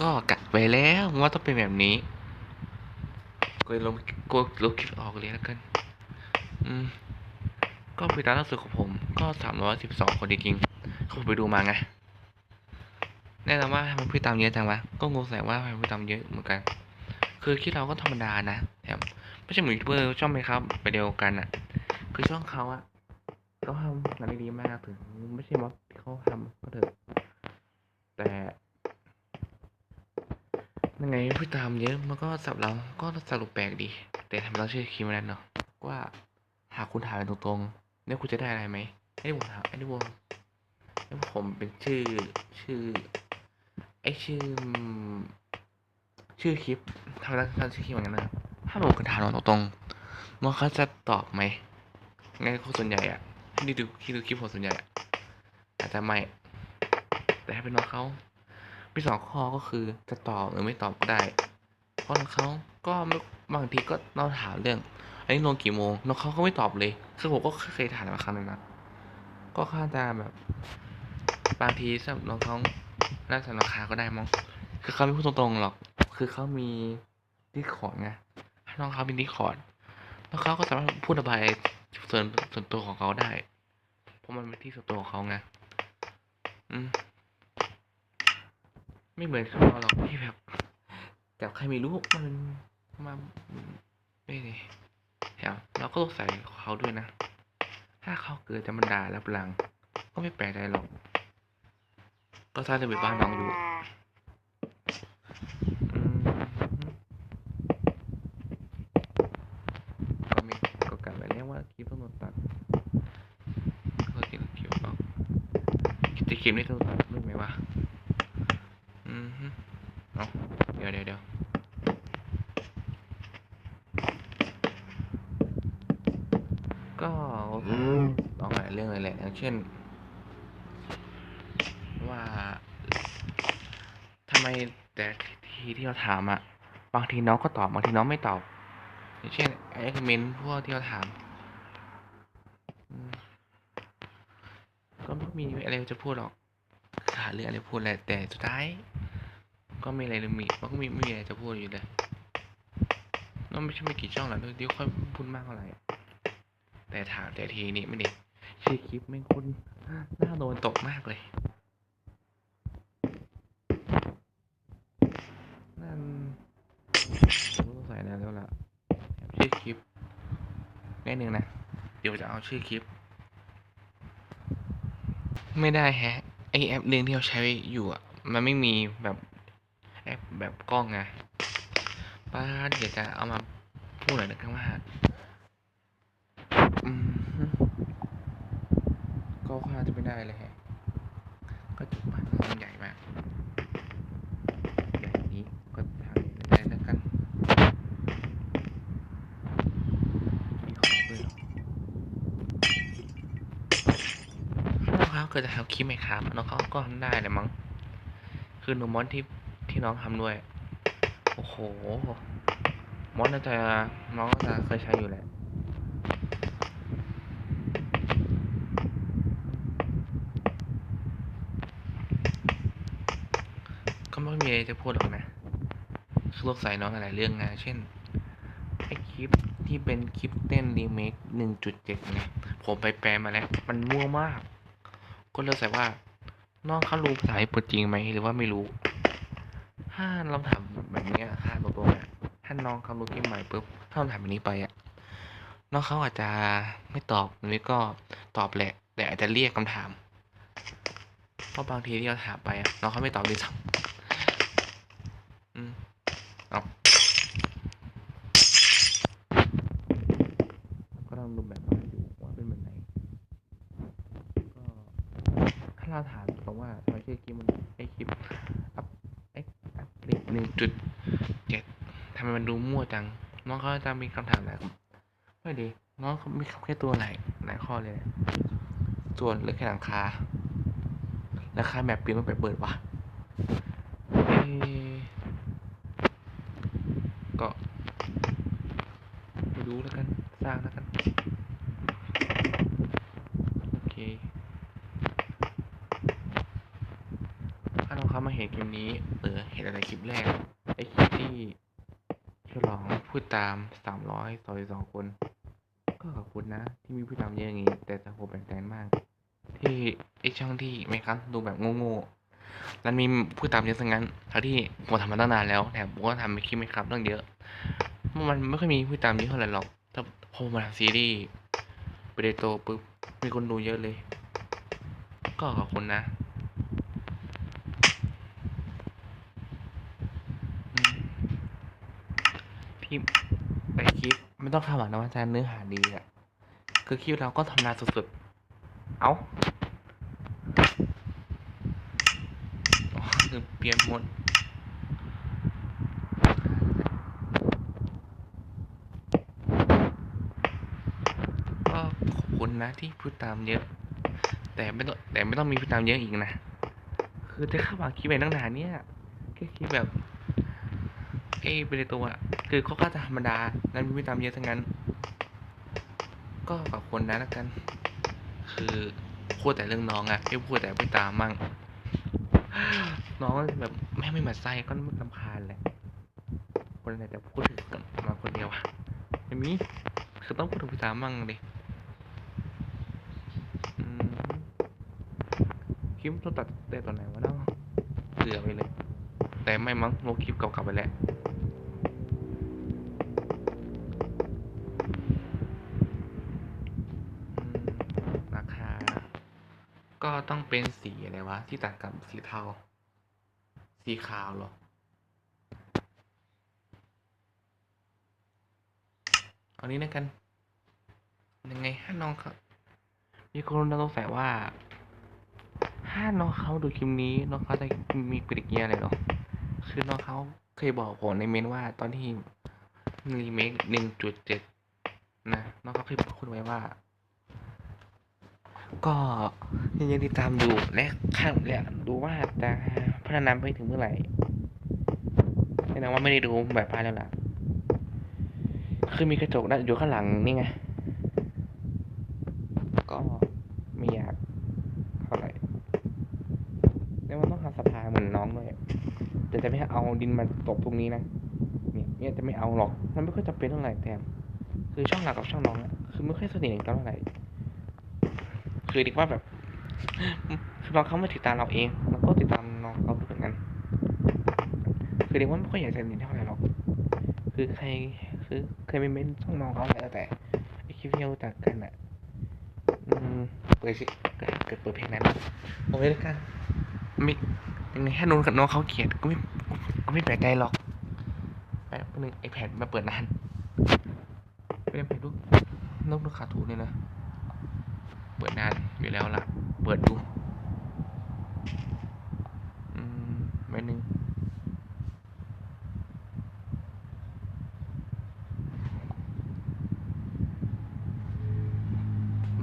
ก็กะไปแล้วว่าต้องเป็นแบบนี้ก็ลยลงกดลบคลิปออกเลยแล้วกัน อืม ก็ไปตามหนังสือของผม ก็สามร้อยสิบสองคนจริงๆเขาไปดูมาไง แน่นอนว่าทำไมผู้ตามเยอะจังวะ ก็งงใส่ว่าทำไมผู้ตามเยอะเหมือนกัน คือคลิปเราก็ธรรมดานะแถมไม่ใช่เหมือนยูทูบเบอร์ช่องไหมครับไปเดียวกันอะคือช่องเขาอะเขาทำงานด้ดีมากถึง ไม่ใช่ม็อบที่เขาทำก็เถอะแต่ ยังไงผู้ตามเยอะมันก็สับเราก็สรุปแปลกดี แต่ทำเราชื่อคลิปนั้นเนาะว่าหากคุณถามตรงๆเนี่ยคุณจะได้อะไรไหมไอ้ที่ผมถามไอ้ที่ผมไอ้ผมเป็นชื่อชื่อ ไอ้ชื่อ ชื่อคลิปทำไมต้องชื่อคลิปเหมือนกันนะถ้าผมคุณถามตรงๆน้องเขาจะตอบไหมงั้นคนส่วนใหญ่อะที่ดูที่ดูคลิปผมส่วนใหญ่อะอาจจะไม่แต่ถ้าเป็นน้องเขา มีสองข้อก็คือจะตอบหรือไม่ตอบก็ได้เพราะน้องเขาก็บางทีก็เราถามเรื่องอันนี้ลงกี่โมงน้องเขาก็ไม่ตอบเลย คือผมก็เคยถามมาครั้งหนึงนะก็ค่าจะแบบบางทีสำหรับน้องเขาน่าจะราคาก็ได้มั้งคือเขาไม่พูดตรงๆหรอก คือเขามีดิคอร์ดไงให้น้องเขามีดิคอร์ดแล้วเขาก็สามารถพูดระบายส่วนส่วนตัวของเขาได้ เพราะมันเป็นที่ส่วนตัวของเขาไง อืม ไม่เหมือนเขาหรอกที่แบบกับใครไม่รู้มันมาไม่เลยแถมเราก็ต้องใส่เขาด้วยนะ ถ้าเขาเกิดจะมันด่าแล้วพลัง ก็ไม่แปลกใจหรอก ก็ถ้าจะไปบ้านน้องอยู่อืมก็มีก็กลับไปแล้วว่าคลิปต้องโดนตัดก็คิดว่าคลิปออกคิดจะคลิปนี้ต้องตัดรู้ไหมวะอืมฮึเอา เดี๋ยวเดี๋ยวเดี๋ยวก็ลองหลายเรื่องเลยแหละอย่างเช่น ว่าทำไมแต่ทีที่เราถามอะบางทีน้องก็ตอบบางทีน้องไม่ตอบอย่างเช่นไอ้คอมเมนต์พวกที่เราถาม ก็ไม่มีอะไรจะพูดหรอกหาเรื่องอะไรพูดแหละแต่สุดท้าย ก็ไม่อะไรเลยมีมันก็มีไม่มีอะไรจะพูดอยู่เลยน้องไม่ใช่ไม่กี่ช่องหรอกที่ค่อยพูดมากเท่าไหร่แต่ถามแต่ทีนี้ไม่ได้ชื่อคลิปไม่งคุ้นหน้าโดนตกมากเลยนั่นผมต้องใส่แล้วแล้วล่ะชื่อคลิปแน่นึงนะ เดี๋ยวจะเอาชื่อคลิป ไม่ได้แฮะไอแอปหนึ่งที่เราใช้อยู่อะ มันไม่มีแบบ แอปแบบกล้องไงป้าดเดี๋ยวจะเอามาพูดหน่อยนะครับว่าก็ค่าจะไม่ได้เลยแฮะก็จุดบ้านมันใหญ่มากอย่างนี้ก็ทำได้แล้วกันมีของด้วยหรอน้องเขาเกิดจะทำคลิปไหมครับน้องเขาก็ทำได้เลยมั้งคือหนูมอนที่ ที่น้องทำด้วย โอ้โห มอนน่าจะน้องน่าจะเคยใช้อยู่แหละก็ไม่มีอะไรจะพูดหรอกนะคือสงสัยน้องหลายเรื่องไงเช่นไอคลิปที่เป็นคลิปเต้นรีเมคหนึ่งจุดเจ็ดเนี่ยผมไปแปลมาแล้ว มันมั่วมาก ก็เลยใส่ว่า น้องเขารู้ภาษาญี่ปุ่นจริงไหมหรือว่าไม่รู้ ถ้าเราถามแบบนี้ถ้าตรงๆอะถ้าน้องเขารู้คลิปใหม่ปุ๊บถ้าเราถามแบบนี้ไปอะน้องเขาอาจจะไม่ตอบหรือก็ตอบแหละ แต่อาจจะเรียกคำถามเพราะบางทีที่เราถามไปอะน้องเขาไม่ตอบด้วยซ้ำอืมเอาก็ต้องดูแบบว่าอยู่ว่าเป็นแบบไหนก็ถ้าเราถามตรงว่าทำไมชื่อคลิปมันไอคลิป หนึ่งจุดเจ็ดทำไมมันดูมั่วจัง น้องเขาจะมีคำถามหลายไม่ดี น้องเขามีแค่ตัวไหลายหลายข้อเลย ส่วนเหลือแค่หลังคาราคาแบบเปลี่ยนมันไปเปิดวะก็ไปดูแล้วกัน สร้างแล้วกัน โอเค ถ้าเรา เขามาเห็นคลิปนี้เออเห็นอะไรคลิปแรกไอคลิปที่ฉลองพูด ตามสามร้อยต่อสองคน ก็ขอบคุณนะ ที่มีผู้ตามเยอะอย่างนี้ แต่สังคมแปลกแปลกมาก ที่ไอช่องที่ไม่ครับดูแบบโง่ๆแล้วมีผู้ตามเยอะซะงั้นทั้งที่ผมทำมาตั้งนานแล้วแต่ผมก็ทำไม่คลิปไม่ครับเรื่องเยอะมันไม่ค่อยมีผู้ตามเยอะเท่าไหร่หรอกถ้าพอมาทำซีรีส์ไปเดโตปุ๊บมีคนดูเยอะเลย ก็ขอบคุณนะอืม ที่ไปคลิปไม่ต้องคาดหวังนะว่าจะเนื้อหาดีอะคือคลิปเราก็ทำนานสุดๆ เอาคือเปลี่ยนหมดก็ขอบคุณนะที่พูดตามเยอะ แต่ไม่ต้องแต่ไม่ต้องมีพูดตามเยอะอีกนะ คือจะเข้ามาคลิปไปตั้งนานเนี่ยแค่คลิปแบบ เอ้ไปในตัวอะคือเขาก็จะธรรมดา นั้นมีตามเยอะทั้งนั้น ก็ขอบคุณนะแล้วกัน คือพูดแต่เรื่องน้องอะไม่พูดแต่พูดตามมั่ง น้องแบบแม่ไม่มาไส้ก็ลำคาญแหละ คนไหนแต่พูดถึงกันมาคนเดียวอะไม่มีคือต้องพูดถึงพี่ตามมั่งดิคลิปต้องตัดแต่ตอนไหนวะเนาะเสือไปเลย แต่ไม่มั้งลงคลิปเก่าๆไปแล้วราคา ก็ต้องเป็นสีอะไรวะ ที่ตัดกับสีเทา สีขาวหรอ เอานี้นะกัน ยังไงถ้าน้องเขามีคนสงสัยว่าถ้าน้องเขาดูคลิปนี้น้องเขาจะมีปฏิกิริยาอะไรหรอ คือน้องเขาเคยบอกผมในเมนว่าตอนที่รีเมคหนึ่งจุดเจ็ดนะน้องเขาเคยพูดไว้ว่า ก็ยังติดตามดูและข้างและดูว่าจะพัฒนาไปถึงเมื่อไหร่แน่นอนว่าไม่ได้ดูแบบพายแล้วล่ะ คือมีกระจกนะอยู่ข้างหลังนี่ไง ก็ไม่อยากเท่าไหร่แล้วมันต้องทำสะพานเหมือนน้องด้วย แต่จะไม่เอาดินมาตกตรงนี้นะเนี่ยเนี่ยจะไม่เอาหรอก มันไม่ค่อยจำเป็นเท่าไหร่แต่คือช่องหลักกับช่องน้องอะคือไม่ค่อยสนิทกันเท่าไหร่คือดีว่าแบบคือน้องเขาไม่ติดตามเราเองเราก็ติดตามน้องเขาเหมือนกันคือเด็กว่าไม่ค่อยอยากจะสนิทเท่าไหร่หรอก คือใครคือเคยไปเม้นช่องน้องเขาอะไรแต่ไอคลิปที่เราจักกันอะอืมเปิดสิเกิดเปิดเพลงนั้นเอาไว้แล้วกันไม่ ยังไงถ้าน้องกับน้องเขาเกลียดก็ไม่ก็ไม่แปลกใจหรอกแป๊บนึงไอแพดมาเปิดนานไม่ได้ไปดูนกดูขาถูเลยนะ เปิดนานอยู่แล้วล่ะ เปิดดู อืมไม่นึง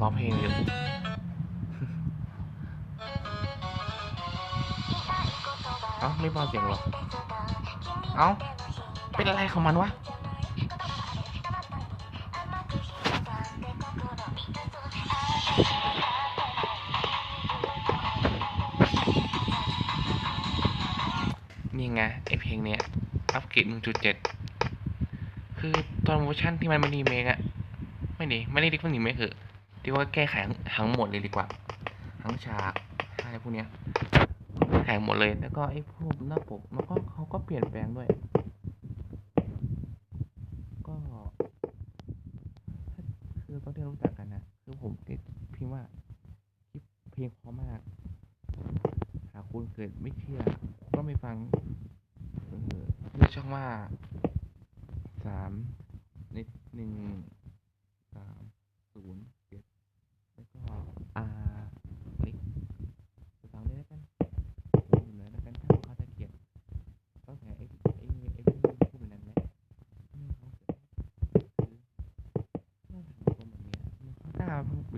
ร้องเพลงอยู่ ไม่เบาเสียงหรอ เอ้า เป็นอะไรของมันวะ นี่ไงไอเพลงเนี้ย อัปเกรด1.7 คือตอนเวอร์ชันที่มันไม่รีเมคอะไม่ดี ไม่ได้เรีกว่ารีเมคเหอที่ว่าแก้ไขทั้งหมดเลยดีกว่า ทั้งฉากอะไรพวกเนี้ย แก้ไขหมดเลย แล้วก็ไอ้พวกหน้าปกมันก็เขาก็เปลี่ยนแปลงด้วย ก็คือต้อนที่เรารู้จักกันนะ คือผมติดพิมพ์ว่าคลิปเพลงเพราะมาก หากคุณเกิดไม่เชื่อ ก็ไม่ฟังเออชื่อช่องว่าสาม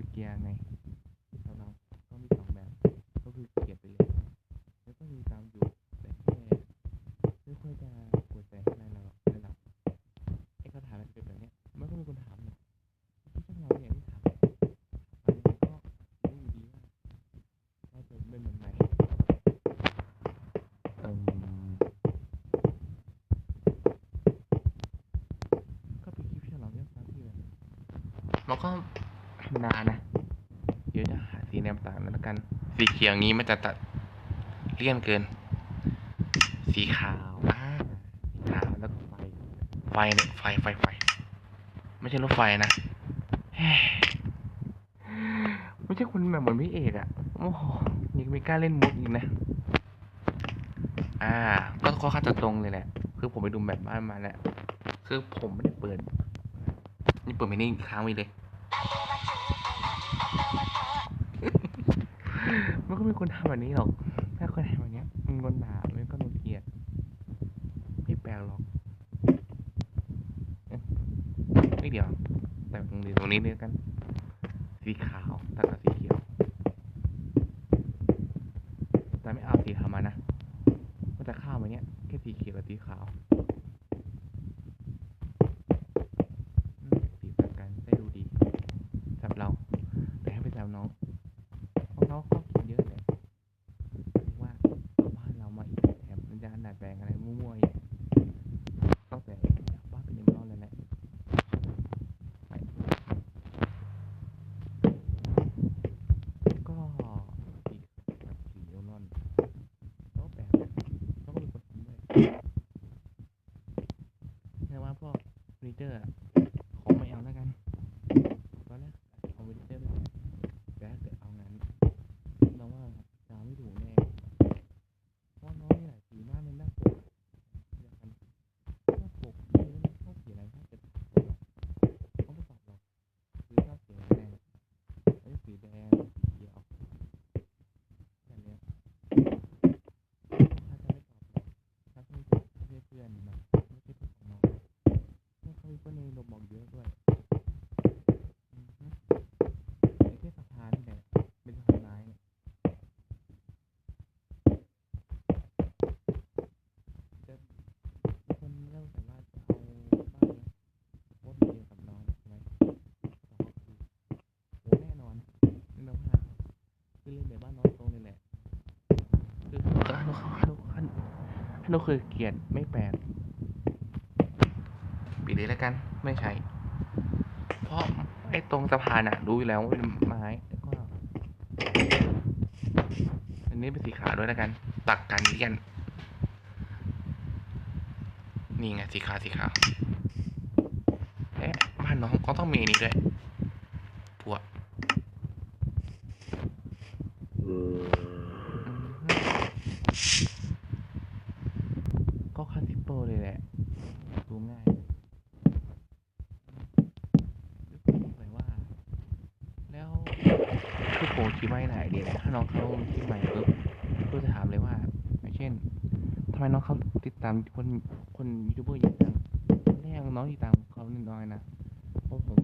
กุเกียไงของเราก็มีสองแบบ ก็คือเก็บไปเลย แล้วก็มีตามอยู่แต่แค่ไม่ค่อยจะปวดใจเท่าไหร่เราระดับไอ้คำถามมันเแบบนี้ไมันก็มีคนถามนะที่พวกเราเนี่ยที่ถามอันนี้ก็รู้อยู่ดีว่าเราจะเป็นแบบไหนเออก็ มดานะ เดี๋ยวจะหาสีแนวต่างนั้นแล้วกัน สีเขียวงี้มันจะตัดเลี่ยนเกิน สีขาวอ่าสีขาวแล้วก็ไฟ ไฟเนี่ยไฟไฟไฟ ไม่ใช่รถไฟนะไม่ใช่คนแบบเหมือนพี่เอกอะโอ้โหยังไม่กล้าเล่นมุกอีกนะ อ่า ก็ค่อนข้างจะตรงเลยแหละ คือผมไปดูแบบบ้านมาแล้ว คือผมไม่ได้เปิด นี่เปิดไม่นิ่งค้างไว้เลย ก็มีคนทำแบบนี้หรอกถ้าคนทำแบบนี้มันคนด่ามันก็โดนเกลียดไม่แปลกหรอกไม่เดี๋ยว แต่ตรงนี้ตรงนี้เนี่ยกัน สีขาวตัดกับสีเขียว แต่ไม่เอาสีธรรมานะมันจะข้ามมาเนี้ยแค่สีเขียวกับสีขาวอืมสีต่างกันได้ดูดีสำหรับเรา แต่ให้ไปสำหรับน้องเพราะน้องเขาคิดเยอะเลยว่าเอาบ้านเรามาอีกแถมมันจะดัดแปลงอะไรมั่วๆอีกตั้งแต่จากบ้านเป็นเอ็มรอนเลยแหละไปก็สีกับสีเอลนอนก็แปลกนะแล้วก็มีคนทำด้วยแค่ว่าพวก เฟอร์นิเจอร์อะของไม่เอาแล้วกันตอนแรกเอาเฟอร์นิเจอร์ด้วย แต่ถ้าเกิดเอางั้นเราว่าดาวไม่ถูกแน่เพราะน้องมีหลายสีมากเลยหน้าปกเดียวกันหน้าปกนี่แล้วชอบสีอะไรถ้าเกิดเขาไม่ตอบหรอกคือชอบสีแดงไอ้สีแดงสีเขียวแบบเนี้ยถ้าจะไม่ตอบหรอกถ้าไม่ตอบไม่ใช่เพื่อนนะไม่ใช่เพื่อนของน้องไม่เขามีเพื่อนในลมบอกเยอะด้วยอือฮึ ไอ้ที่สะพานนี่แหละเป็นสะพานไม้เนี่ยจะคนเริ่มแต่ว่าจะเอาบ้านเนี้ยโพสต์เดียวกับน้องใช่ไหมแต่ก็คือโอ้แน่นอนแน่นอนว่าคือเล่นแบบบ้านน้องตรงนี่แหละคือฮัลโหลฮัลโหลฮัลโหล ฮัลโหลคือเกียดไม่แปลกปิดเลยแล้วกัน ไม่ใช่ เพราะไอ้ตรงสะพานอะรู้อยู่แล้วว่าเป็นไม้แล้วก็อันนี้เป็นสีขาวด้วยแล้วกันตักกันเลี่ยนนี่ไงสีขาวสีขาวเอ๊ะบ้านน้องก็ต้องมีนี้ด้วยพวกอืมก็คลาสสิโปเลยแหละ ดูง่าย รู้สึกเลยว่า แล้ว คือผมคิดว่าไหนดีนะถ้าน้องเขาที่ใหม่ปุ๊บก็จะถามเลยว่าอย่างเช่นทำไมน้องเขาติดตามคนคนยูทูบเบอร์เยอะจังแรกน้องติดตามเขาน้อยนะเพราะผม